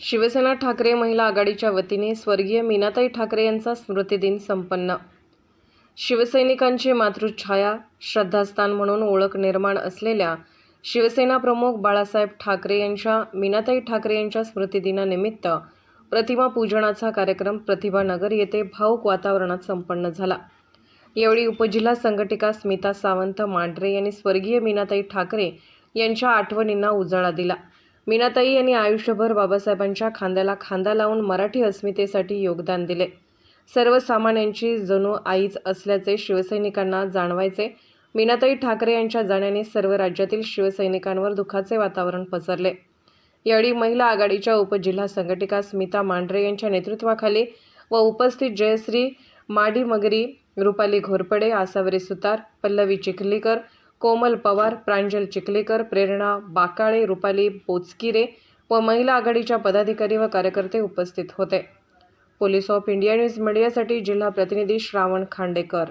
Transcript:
शिवसेना ठाकरे महिला आघाडीच्या वतीने स्वर्गीय मीनाताई ठाकरे यांचा स्मृतिदिन संपन्न. शिवसैनिकांची मातृछाया श्रद्धास्थान म्हणून ओळख निर्माण असलेल्या शिवसेना प्रमुख बाळासाहेब ठाकरे यांच्या मीनाताई ठाकरे यांच्या स्मृतिदिनानिमित्त प्रतिमा पूजनाचा कार्यक्रम प्रतिभानगर येथे भाऊक वातावरणात संपन्न झाला. यावेळी उपजिल्हा संघटिका स्मिता सावंत मांढरे यांनी स्वर्गीय मीनाताई ठाकरे यांच्या आठवणींना उजाळा दिला. मीनाताई यांनी आयुष्यभर बाबासाहेबांच्या खांद्याला खांदा लावून मराठी अस्मितेसाठी योगदान दिले. सर्वसामान्यांची जणू आईच असल्याचे शिवसैनिकांना जाणवायचे. मीनाताई ठाकरे यांच्या जाण्याने सर्व राज्यातील शिवसैनिकांवर दुःखाचे वातावरण पसरले. यावेळी महिला आघाडीच्या उपजिल्हा संघटिका स्मिता मांढरे यांच्या नेतृत्वाखाली व उपस्थित जयश्री माडी मगरी रुपाली घोरपडे आसावरी सुतार पल्लवी चिखलीकर कोमल पवार प्रांजल चिखलेकर प्रेरणा बाकाळे रुपाली बोचकिरे व महिला आघाडीच्या पदाधिकारी व कार्यकर्ते उपस्थित होते. पोलीस ऑफ इंडिया न्यूज मीडियासाठी जिल्हा प्रतिनिधी श्रावण खांडेकर.